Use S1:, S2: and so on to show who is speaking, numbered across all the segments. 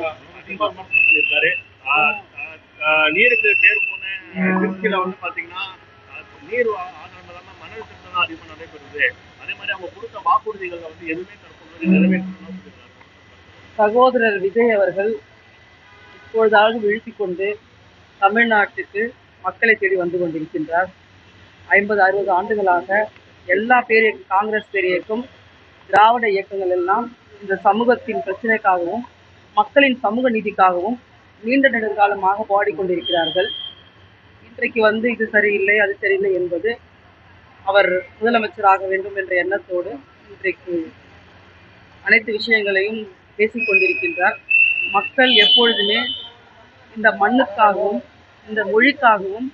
S1: விமர்சனம் பண்ணியிருக்காரு நீருக்கு பேர் போன திருச்சியில வந்து பாத்தீங்கன்னா நீர் ஆ- ஆதாரம் இல்லாம மணல் திட்டம் தான் அதிகமா நடைபெறுது. அதே மாதிரி அவங்க கொடுத்த வாக்குறுதிகள் வந்து எதுவுமே தற்போது நிறைவேற்றணும்
S2: சகோதரர் விஜய் அவர்கள் இப்பொழுதாவது வீழ்த்தி கொண்டு தமிழ்நாட்டுக்கு மக்களை தேடி வந்து கொண்டிருக்கின்றார். ஐம்பது அறுபது ஆண்டுகளாக எல்லா பேரிய காங்கிரஸ் பேரியக்கும் திராவிட இயக்கங்கள் எல்லாம் இந்த சமூகத்தின் பிரச்சனைக்காகவும் மக்களின் சமூக நீதிக்காகவும் நீண்ட நெடுங்காலமாக பாடிக்கொண்டிருக்கிறார்கள். இன்றைக்கு வந்து இது சரியில்லை அது சரியில்லை என்பது அவர் முதலமைச்சராக வேண்டும் என்ற எண்ணத்தோடு இன்றைக்கு அனைத்து விஷயங்களையும் பேசிக்கொண்டிருக்கின்றார். மக்கள் எப்பொழுதுமே இந்த மண்ணுக்காகவும் இந்த மொழிக்காகவும்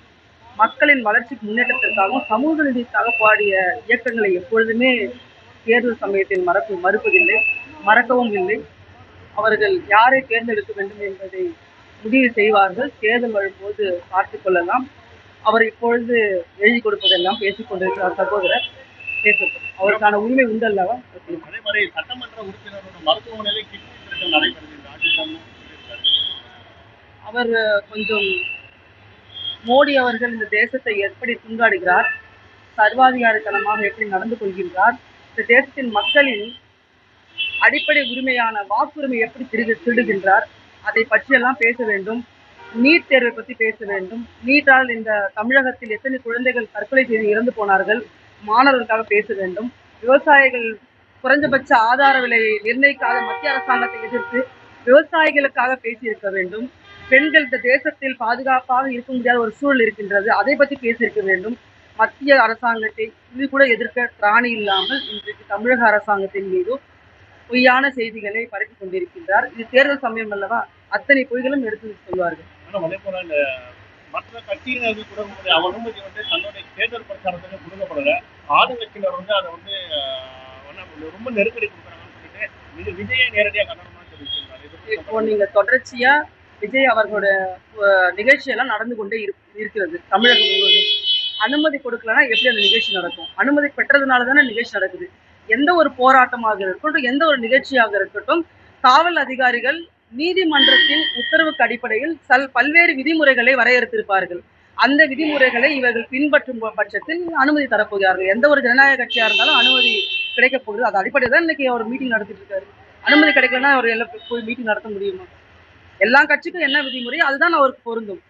S2: மக்களின் வளர்ச்சிக்கு முன்னேற்றத்திற்காகவும் சமூக நீதிக்காக பாடிய இயக்கங்களை எப்பொழுதுமே தேர்தல் சமயத்தில் மறப்பு மறுப்பதில்லை மறக்கவும் இல்லை. அவர்கள் யாரை தேர்ந்தெடுக்க வேண்டும் என்பதை முடிவு செய்வார்கள். தேர்தல் வரும்போது பார்த்துக் கொள்ளலாம். அவர் இப்பொழுது எழுதி கொடுப்பதெல்லாம் பேசிக் கொண்டிருக்கிறார் சகோதரர். பேசட்டும் அவருக்கான உரிமை உண்டல்லவா? ஓகே.
S1: அதே மாதிரி சட்டமன்ற உறுப்பினரோட மருத்துவமனையில கிட்னி நடைபெறுது.
S2: அவர் கொஞ்சம் மோடி அவர்கள் இந்த தேசத்தை எப்படி துண்டாடுகிறார் சர்வாதிகாரத்தனமாக எப்படி நடந்து கொள்கின்றார் இந்த தேசத்தின் மக்களின் அடிப்படை உரிமையான வாக்குரிமை எப்படி திருடு திருடுகின்றார் அதை பற்றியெல்லாம் பேச வேண்டும். நீட் தேர்வை பற்றி பேச வேண்டும். நீட்டால் இந்த தமிழகத்தில் எத்தனை குழந்தைகள் தற்கொலை செய்து இறந்து போனார்கள் மாணவர்களுக்காக பேச வேண்டும். விவசாயிகள் குறைஞ்சபட்ச ஆதார விலையை நிர்ணயிக்காத மத்திய அரசாங்கத்தை எதிர்த்து விவசாயிகளுக்காக பேசியிருக்க வேண்டும். பெண்கள் இந்த தேசத்தில் பாதுகாப்பாக இருக்க முடியாத ஒரு சூழல் இருக்கின்றது அதை பற்றி பேசியிருக்க வேண்டும். மத்திய அரசாங்கத்தை இது கூட எதிர்க்க திராணி இல்லாமல் இன்றைக்கு தமிழக அரசாங்கத்தின் மீதும் பொய்யான செய்திகளை பரப்பி கொண்டிருக்கின்றார். இது தேர்தல் சமயம் அல்லவா? அத்தனை பொய்களும் எடுத்து சொல்வார்கள்.
S1: மற்ற கட்சியினருக்கு கூட உங்களுடைய அனுமதி வந்து தன்னுடைய தேர்தல் பிரச்சாரத்துக்கு கொடுக்கப்படல. ஆளுங்கட்சியினர் வந்து அதை வந்து ரொம்ப நெருக்கடி கொடுக்குறாங்கன்னு சொல்லிட்டு இது விஜயை நேரடியாக கண்டனமா தெரிவிச்சிருக்காரு இது பத்தி
S2: இப்போ நீங்க தொடர்ச்சியா விஜய் அவர்களோட நிகழ்ச்சியெல்லாம் நடந்து கொண்டே இரு- இருக்கிறது தமிழகம் முழுவதும். அனுமதி கொடுக்கலன்னா எப்படி அந்த நிகழ்ச்சி நடக்கும்? அனுமதி பெற்றதுனால தானே நிகழ்ச்சி நடக்குது. எந்த ஒரு போராட்டமாக இருக்கட்டும் எந்த ஒரு நிகழ்ச்சியாக இருக்கட்டும் காவல் அதிகாரிகள் நீதிமன்றத்தின் உத்தரவுக்கு அடிப்படையில் சல் பல்வேறு விதிமுறைகளை வரையறுத்திருப்பார்கள். அந்த விதிமுறைகளை இவர்கள் பின்பற்றும் பட்சத்தில் அனுமதி தரப்போகிறார்கள். எந்த ஒரு ஜனநாயக கட்சியா இருந்தாலும் அனுமதி கிடைக்க போகுது. அது அடிப்படையில் தான் இன்னைக்கு அவர் மீட்டிங் நடத்திட்டு இருக்காரு அனுமதி கிடைக்கலன்னா அவர் எல்லாம் போய் மீட்டிங் நடத்த முடியுமா? எல்லா கட்சிக்கும் என்ன விதிமுறை? அதுதான் அவருக்கு பொருந்தும்.